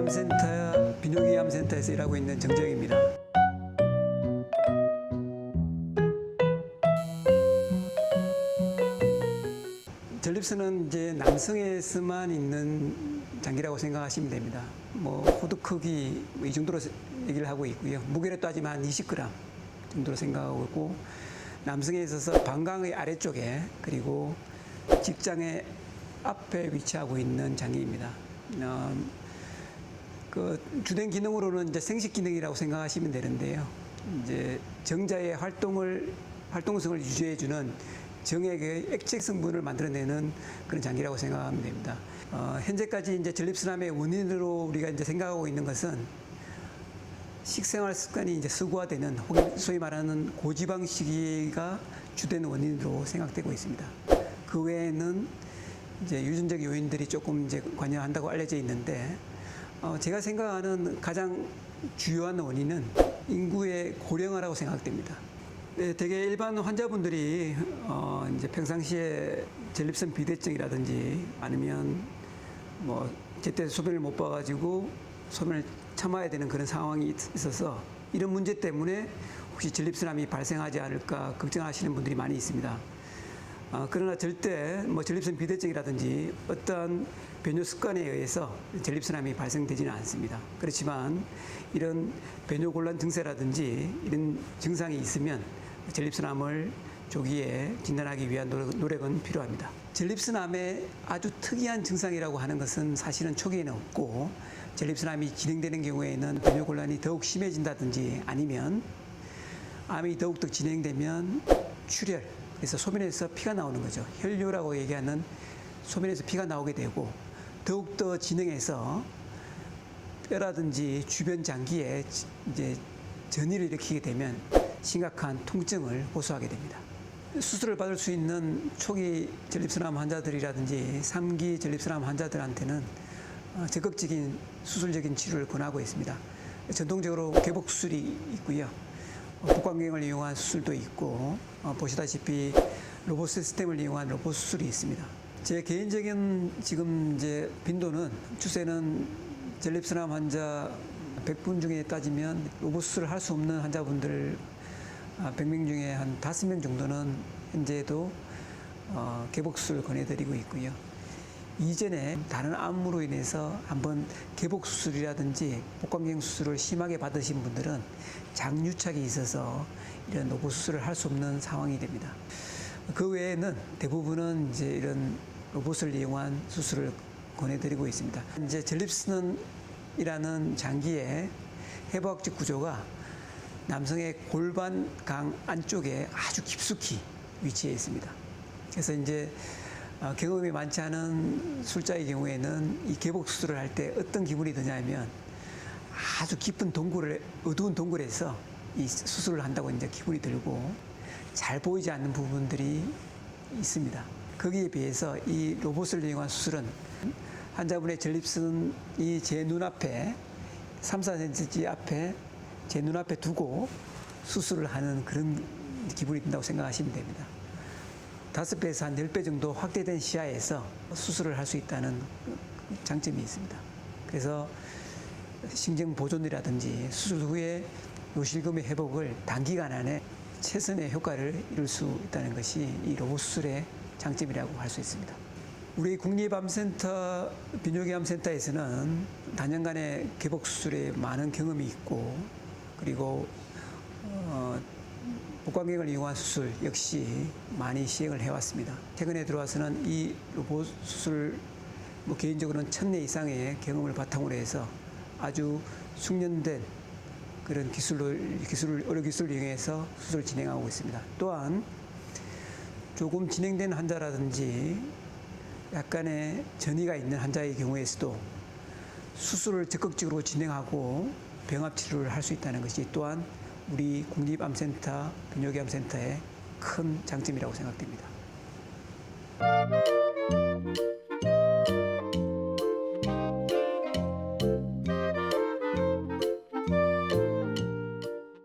국립암센터 비뇨기암센터에서 일하고 있는 정재영입니다. 전립선은 이제 남성에서만 있는 장기라고 생각하시면 됩니다. 뭐 호두 크기 뭐이 정도로 얘기를 하고 있고요. 무게로 따지면 한 20g 정도로 생각하고 있고 남성에 있어서 방광의 아래쪽에 그리고 직장의 앞에 위치하고 있는 장기입니다. 어, 그 주된 기능으로는 이제 생식 기능이라고 생각하시면 되는데요. 이제 정자의 활동을 활동성을 유지해 주는 정액의 액체 성분을 만들어내는 그런 장기라고 생각하면 됩니다. 어, 현재까지 이제 전립선암의 원인으로 우리가 이제 생각하고 있는 것은 식생활 습관이 이제 서구화되는 혹은 소위 말하는 고지방 식이가 주된 원인으로 생각되고 있습니다. 그 외에는 이제 유전적 요인들이 조금 이제 관여한다고 알려져 있는데 어, 제가 생각하는 가장 주요한 원인은 인구의 고령화라고 생각됩니다. 네, 대개 일반 환자분들이 어, 이제 평상시에 전립선 비대증이라든지 아니면 뭐 제때 소변을 못 봐가지고 소변을 참아야 되는 그런 상황이 있- 있어서 이런 문제 때문에 혹시 전립선암이 발생하지 않을까 걱정하시는 분들이 많이 있습니다. 어, 그러나 절대 뭐 전립선 비대증이라든지 어떠한 배뇨 습관에 의해서 전립선암이 발생되지는 않습니다. 그렇지만 이런 배뇨 곤란 증세라든지 이런 증상이 있으면 전립선암을 조기에 진단하기 위한 노력, 노력은 필요합니다. 전립선암의 아주 특이한 증상이라고 하는 것은 사실은 초기에는 없고 전립선암이 진행되는 경우에는 배뇨 곤란이 더욱 심해진다든지 아니면 암이 더욱더 진행되면 출혈, 그래서 소변에서 피가 나오는 거죠. 혈뇨라고 얘기하는 소변에서 피가 나오게 되고 더욱더 진행해서 뼈라든지 주변 장기에 지- 이제 전이를 일으키게 되면 심각한 통증을 호소하게 됩니다. 수술을 받을 수 있는 초기 전립선암 환자들이라든지 3기 전립선암 환자들한테는 어, 적극적인 수술적인 치료를 권하고 있습니다. 전통적으로 개복 수술이 있고요. 어, 복강경을 이용한 수술도 있고 어, 보시다시피 로봇 시스템을 이용한 로봇 수술이 있습니다. 제 개인적인 지금 이제 빈도는 추세는 전립선암 환자 100분 중에 따지면 로봇 수술을 할 수 없는 환자분들 아, 100명 중에 한 5명 정도는 현재도 어, 개복 수술을 권해드리고 있고요. 이전에 다른 암으로 인해서 한번 개복 수술이라든지 복강경 수술을 심하게 받으신 분들은 장유착이 있어서 이런 로봇 수술을 할 수 없는 상황이 됩니다. 그 외에는 대부분은 이제 이런 로봇을 이용한 수술을 권해드리고 있습니다. 이제 전립선이라는 장기의 해부학적 구조가 남성의 골반 강 안쪽에 아주 깊숙이 위치해 있습니다. 그래서 이제 어, 경험이 많지 않은 술자의 경우에는 이 개복 수술을 할 때 어떤 기분이 드냐면 아주 깊은 동굴을 어두운 동굴에서 이 수술을 한다고 이제 기분이 들고 잘 보이지 않는 부분들이 있습니다. 거기에 비해서 이 로봇을 이용한 수술은 환자분의 전립선이 제 눈앞에 3, 4cm 앞에 제 눈앞에 두고 수술을 하는 그런 기분이 든다고 생각하시면 됩니다. 다섯 배에서 한 열 배 정도 확대된 시야에서 수술을 할 수 있다는 장점이 있습니다. 그래서 심정 보존이라든지 수술 후에 요실금의 회복을 단기간 안에 최선의 효과를 이룰 수 있다는 것이 이 로봇 수술의 장점이라고 할 수 있습니다. 우리 국립암센터 비뇨기암센터에서는 단연간의 개복 수술에 많은 경험이 있고 그리고 어, 복강경을 이용한 수술 역시 많이 시행을 해왔습니다. 최근에 들어와서는 이 로봇 수술 뭐 개인적으로는 천내 이상의 경험을 바탕으로 해서 아주 숙련된 그런 기술을 의료 기술을 이용해서 수술을 진행하고 있습니다. 또한 조금 진행된 환자라든지 약간의 전이가 있는 환자의 경우에서도 수술을 적극적으로 진행하고 병합 치료를 할 수 있다는 것이 또한 우리 국립암센터 비뇨기암센터의 큰 장점이라고 생각됩니다.